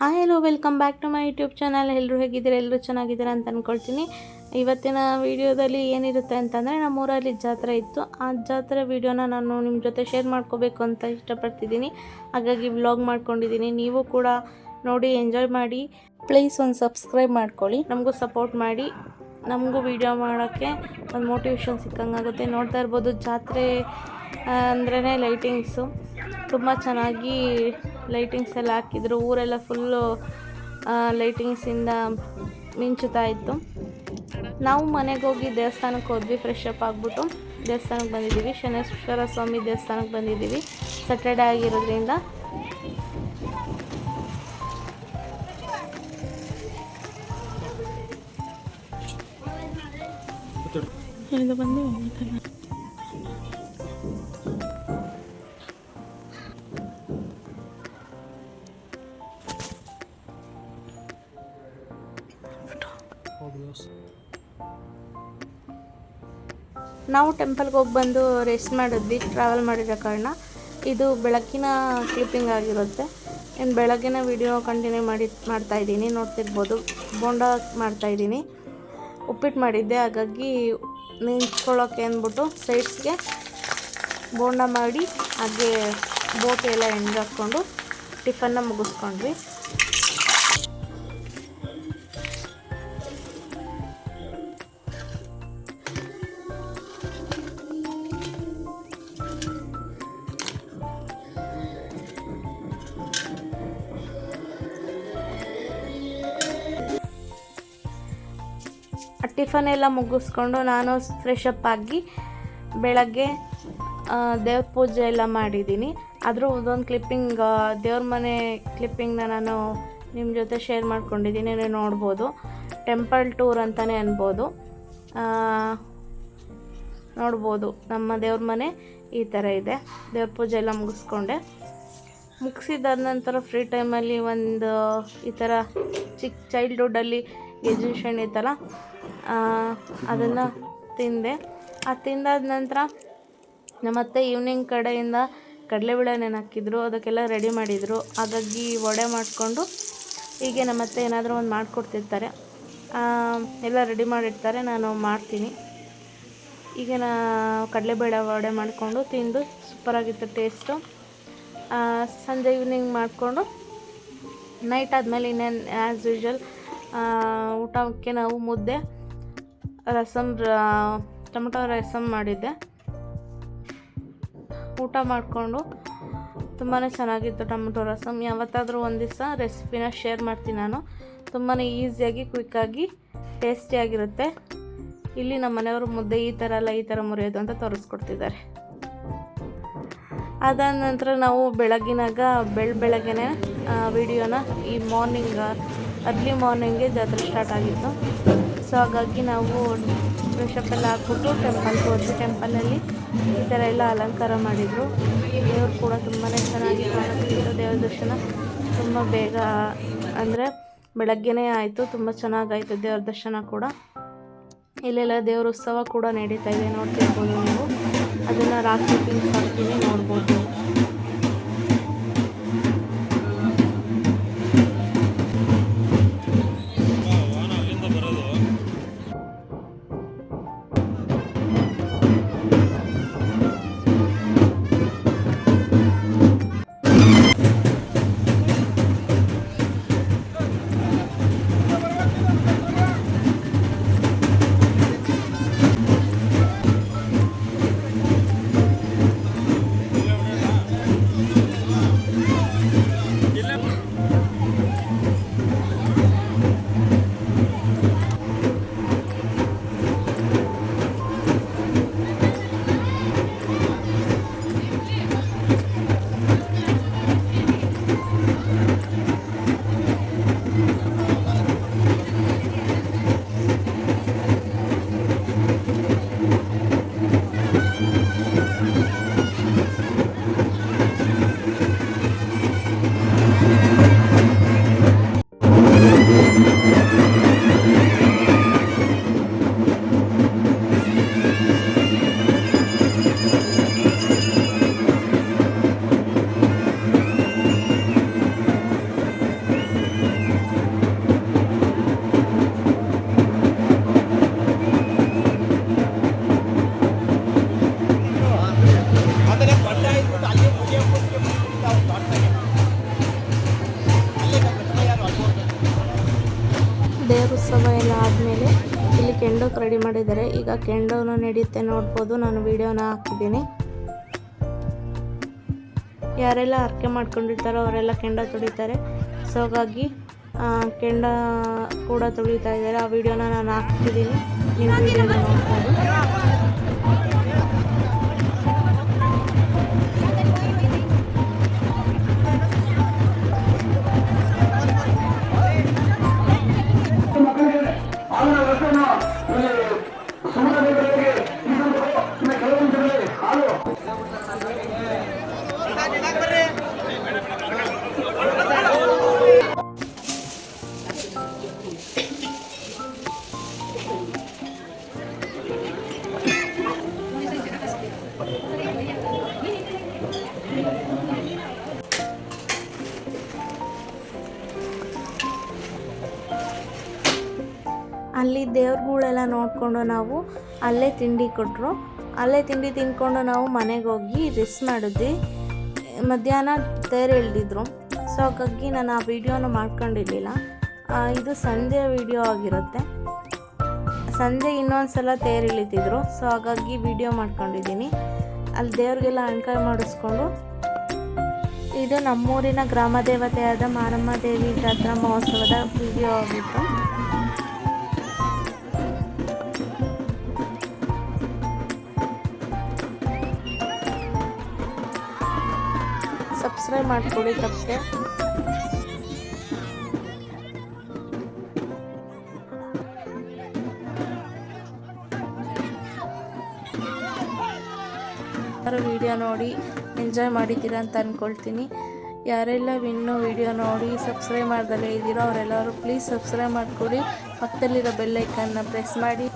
Hi hello welcome back to my YouTube channel ಎಲ್ಲರೂ ಹೇಗಿದ್ದೀರಾ? ಎಲ್ಲರೂ ಚೆನ್ನಾಗಿದ್ದೀರಾ ಅಂತ ಅಂದ್ಕೊಳ್ತೀನಿ ಇವತ್ತಿನ ವಿಡಿಯೋದಲ್ಲಿ ಏನಿರುತ್ತೆ ಅಂತಂದರೆ ನಮ್ಮೂರಲ್ಲಿ ಜಾತ್ರೆ ಇತ್ತು. ಆ ಜಾತ್ರೆ ವಿಡಿಯೋನ ನಾನು ನಿಮ್ಮ ಜೊತೆ ಶೇರ್ ಮಾಡ್ಕೋಬೇಕು ಅಂತ ಇಷ್ಟಪಡ್ತಿದ್ದೀನಿ. ಹಾಗಾಗಿ ವ್ಲಾಗ್ ಮಾಡ್ಕೊಂಡಿದ್ದೀನಿ. ನೀವು ಕೂಡ ನೋಡಿ ಎಂಜಾಯ್ ಮಾಡಿ. ಪ್ಲೀಸ್ ಒಂದು ಸಬ್ಸ್ಕ್ರೈಬ್ ಮಾಡ್ಕೊಳ್ಳಿ. ನಮಗೂ ಸಪೋರ್ಟ್ ಮಾಡಿ. ನಮಗೂ ವಿಡಿಯೋ ಮಾಡೋಕ್ಕೆ ಒಂದು ಮೋಟಿವೇಶನ್ ಸಿಕ್ಕಂಗಾಗುತ್ತೆ. ನೋಡ್ತಾ ಇರ್ಬೋದು, ಜಾತ್ರೆ ಅಂದ್ರೇ ಲೈಟಿಂಗ್ಸು ತುಂಬ ಚೆನ್ನಾಗಿ ಲೈಟಿಂಗ್ಸ್ ಎಲ್ಲ ಹಾಕಿದ್ರು. ಊರೆಲ್ಲ ಫುಲ್ಲು ಲೈಟಿಂಗ್ಸಿಂದ ಮಿಂಚುತ್ತಾ ಇತ್ತು. ನಾವು ಮನೆಗೆ ಹೋಗಿ ದೇವಸ್ಥಾನಕ್ಕೆ ಹೋದ್ವಿ ಫ್ರೆಶ್ ಅಪ್ ಆಗಿಬಿಟ್ಟು. ದೇವಸ್ಥಾನಕ್ಕೆ ಬಂದಿದ್ದೀವಿ ಶನೇಶ್ವರ ಸ್ವಾಮಿ ದೇವಸ್ಥಾನಕ್ಕೆ ಬಂದಿದ್ದೀವಿ ಸ್ಯಾಟರ್ಡೇ ಆಗಿರೋದ್ರಿಂದ. ಬಂದು ನಾವು ಟೆಂಪಲ್ಗೆ ಹೋಗಿ ಬಂದು ರೆಸ್ಟ್ ಮಾಡಿದ್ವಿ ಟ್ರಾವೆಲ್ ಮಾಡಿರೋ ಕಾರಣ. ಇದು ಬೆಳಕಿನ ಕ್ಲಿಪ್ಪಿಂಗ್ ಆಗಿರುತ್ತೆ. ಇನ್ನು ಬೆಳಗಿನ ವಿಡಿಯೋ ಕಂಟಿನ್ಯೂ ಮಾಡಿ ಮಾಡ್ತಾಯಿದ್ದೀನಿ ನೋಡ್ತಿರ್ಬೋದು. ಬೋಂಡ ಮಾಡ್ತಾಯಿದ್ದೀನಿ ಉಪ್ಪಿಟ್ಟು ಮಾಡಿದ್ದೆ, ಹಾಗಾಗಿ ನಿಂತ್ಕೊಳ್ಳೋಕ್ಕೆ ಅಂದ್ಬಿಟ್ಟು ಸೈಡ್ಸ್ಗೆ ಬೋಂಡ ಮಾಡಿ, ಹಾಗೆ ಬೋಟೆಲ್ಲ ಹಾಕ್ಕೊಂಡು ಟಿಫನ್ನ ಮುಗಿಸ್ಕೊಂಡ್ವಿ. ಟಿಫನ್ ಎಲ್ಲ ಮುಗಿಸ್ಕೊಂಡು ನಾನು ಫ್ರೆಶ್ ಅಪ್ ಆಗಿ ಬೆಳಗ್ಗೆ ದೇವ್ರ ಪೂಜೆ ಎಲ್ಲ ಮಾಡಿದ್ದೀನಿ. ಆದರೂ ಒಂದೊಂದು ಕ್ಲಿಪ್ಪಿಂಗ್ ದೇವ್ರ ಮನೆ ಕ್ಲಿಪ್ಪಿಂಗ್ನ ನಾನು ನಿಮ್ಮ ಜೊತೆ ಶೇರ್ ಮಾಡ್ಕೊಂಡಿದ್ದೀನಿ, ನೀವು ನೋಡ್ಬೋದು. ಟೆಂಪಲ್ ಟೂರ್ ಅಂತಲೇ ಅನ್ಬೋದು. ನೋಡ್ಬೋದು ನಮ್ಮ ದೇವ್ರ ಮನೆ ಈ ಥರ ಇದೆ. ದೇವ್ರ ಪೂಜೆ ಎಲ್ಲ ಮುಗಿಸ್ಕೊಂಡೆ. ಮುಗಿಸಿದಾದ ನಂತರ ಫ್ರೀ ಟೈಮಲ್ಲಿ ಒಂದು, ಈ ಥರ ಚಿಕ್ಕ ಚೈಲ್ಡ್ಹುಡ್ಡಲ್ಲಿ ಎಜುಕೇಷನ್ ಇತ್ತಲ್ಲ ಅದನ್ನು ತಿಂದೆ. ಅದು ತಿಂದಾದ ನಂತರ ನಮ್ಮತ್ತೆ ಈವ್ನಿಂಗ್ ಕಡೆಯಿಂದ ಕಡಲೆಬೇಳೆ ಹಾಕಿದ್ರು, ಅದಕ್ಕೆಲ್ಲ ರೆಡಿ ಮಾಡಿದರು. ಹಾಗಾಗಿ ವಡೆ ಮಾಡಿಕೊಂಡು ಹೀಗೆ ನಮ್ಮತ್ತೆ ಏನಾದರೂ ಒಂದು ಮಾಡಿಕೊಡ್ತಿರ್ತಾರೆ. ಎಲ್ಲ ರೆಡಿ ಮಾಡಿರ್ತಾರೆ, ನಾನು ಮಾಡ್ತೀನಿ. ಈಗ ನಾ ಕಡಲೆಬೇಳೆ ವಡೆ ಮಾಡಿಕೊಂಡು ತಿಂದು ಸೂಪರಾಗಿತ್ತು ಟೇಸ್ಟು ಸಂಜೆ ಈವ್ನಿಂಗ್ ಮಾಡಿಕೊಂಡು ನೈಟ್ ಆದಮೇಲೆ ಇನ್ನೇನು ಆ್ಯಸ್ ಯೂಶ್ವಲ್ ಊಟಕ್ಕೆ ನಾವು ಮುದ್ದೆ ರಸಮ್ ಟೊಮೆಟೊ ರಸಮ್ ಮಾಡಿದ್ದೆ. ಊಟ ಮಾಡಿಕೊಂಡು ತುಂಬಾ ಚೆನ್ನಾಗಿತ್ತು ಟೊಮೊಟೊ ರಸಮ್. ಯಾವತ್ತಾದರೂ ಒಂದು ದಿವಸ ರೆಸಿಪಿನ ಶೇರ್ ಮಾಡ್ತೀನಿ ನಾನು. ತುಂಬಾ ಈಸಿಯಾಗಿ ಕ್ವಿಕ್ಕಾಗಿ ಟೇಸ್ಟಿಯಾಗಿರುತ್ತೆ ಇಲ್ಲಿ ನಮ್ಮ ಮನೆಯವರು ಮುದ್ದೆ ಈ ಥರ ಅಲ್ಲ, ಈ ಥರ ಮುರಿಯೋದು ಅಂತ ತೋರಿಸ್ಕೊಡ್ತಿದ್ದಾರೆ. ಅದಾದ ನಂತರ ನಾವು ಬೆಳಗಿನಾಗ ಬೆಳ ಬೆಳಗ್ಗೆನೆ ವಿಡಿಯೋನ ಈ ಮಾರ್ನಿಂಗ್, ಅರ್ಲಿ ಮಾರ್ನಿಂಗೇ ಜಾತ್ರೆ ಸ್ಟಾರ್ಟ್ ಆಗಿತ್ತು. ಸೊ ಹಾಗಾಗಿ ನಾವು ಫ್ರೆಶಪ್ ಎಲ್ಲ ಹಾಕ್ಬಿಟ್ಟು ಟೆಂಪಲ್ಗೆ ಹೋದ್ವಿ ಟೆಂಪಲಲ್ಲಿ ಈ ಥರ ಎಲ್ಲ ಅಲಂಕಾರ ಮಾಡಿದರು. ದೇವರು ಕೂಡ ತುಂಬಾ ಚೆನ್ನಾಗಿ ಕಾಣಿಸ್ತಿತ್ತು. ದೇವ್ರ ದರ್ಶನ ತುಂಬ ಬೇಗ, ಅಂದರೆ ಬೆಳಗ್ಗೆನೇ ಆಯಿತು. ತುಂಬ ಚೆನ್ನಾಗಾಯಿತು ದೇವ್ರ ದರ್ಶನ ಕೂಡ. ಇಲ್ಲೆಲ್ಲ ದೇವ್ರ ಉತ್ಸವ ಕೂಡ ನಡೀತಾ ಇದೆ. ನೋಡ್ತಿರ್ಬೋದು ನೀವು. ಅದನ್ನು ರಾತ್ರಿ ತಿಂಗ್ಸ್ ಹಾಕ್ತೀನಿ ನೋಡ್ಬೋದು. ರೆಡಿ ಮಾಡಿದ್ದಾರೆ. ಈಗ ಕೆಂಡೋನು ನಡೆಯುತ್ತೆ. ನೋಡ್ಬೋದು. ನಾನು ವೀಡಿಯೋನ ಹಾಕಿದ್ದೀನಿ. ಯಾರೆಲ್ಲ ಅರ್ಕೆ ಮಾಡ್ಕೊಂಡಿರ್ತಾರೋ ಅವರೆಲ್ಲ ಕೆಂಡ ತುಳಿತಾರೆ. ಸೊ ಹಾಗಾಗಿ ಕೆಂಡ ಕೂಡ ತುಳಿತಾ ಇದ್ದಾರೆ. ಆ ವಿಡಿಯೋನ ನಾನು ಹಾಕ್ತಿದ್ದೀನಿ. ನೀವು ಅಲ್ಲಿ ದೇವ್ರುಗಳೆಲ್ಲ ನೋಡಿಕೊಂಡು ನಾವು ಅಲ್ಲೇ ತಿಂಡಿ ಕೊಟ್ಟರು ಅಲ್ಲೇ ತಿಂಡಿ ತಿಂದ್ಕೊಂಡು ನಾವು ಮನೆಗೆ ಹೋಗಿ ರಿಸ್ ಮಾಡಿದ್ವಿ. ಮಧ್ಯಾಹ್ನ ತೇರು ಎಳ್ದಿದ್ರು. ಸೊ ಹಾಗಾಗಿ ನಾನು ಆ ವಿಡಿಯೋನ ಮಾಡ್ಕೊಂಡಿರಲಿಲ್ಲ. ಇದು ಸಂಜೆ ವಿಡಿಯೋ ಆಗಿರುತ್ತೆ. ಸಂಜೆ ಇನ್ನೊಂದು ಸಲ ತೇರು ಇಳಿತಿದ್ರು ಸೊ ಹಾಗಾಗಿ ವಿಡಿಯೋ ಮಾಡ್ಕೊಂಡಿದ್ದೀನಿ. ಅಲ್ಲಿ ದೇವ್ರಿಗೆಲ್ಲ ಅಣಕಾಯಿ ಮಾಡಿಸ್ಕೊಂಡು ಇದು ನಮ್ಮೂರಿನ ಗ್ರಾಮ ದೇವತೆಯಾದ ಮಾರಮ್ಮ ದೇವಿ ಜಾತ್ರಾ ಮಹೋತ್ಸವದ ವಿಡಿಯೋ ಆಗಿತ್ತು. ಸಬ್ಸ್ಕ್ರೈಬ್ ಮಾಡ್ಕೊಳ್ಳಿ ತಪ್ಪದೆ ವಿಡಿಯೋ ನೋಡಿ ಎಂಜಾಯ್ ಮಾಡಿದ್ದೀರಾ ಅಂತ ಅಂದ್ಕೊಳ್ತೀನಿ ಯಾರೆಲ್ಲ ಇನ್ನೂ ವಿಡಿಯೋ ನೋಡಿ ಸಬ್ಸ್ಕ್ರೈಬ್ ಮಾಡ್ದಲೇ ಇದ್ದೀರೋ ಅವರೆಲ್ಲರೂ ಪ್ಲೀಸ್ ಸಬ್ಸ್ಕ್ರೈಬ್ ಮಾಡ್ಕೊಳ್ಳಿ. ಪಕ್ಕದಲ್ಲಿರೋ ಬೆಲ್ಲೈಕನ್ನ ಪ್ರೆಸ್ ಮಾಡಿ.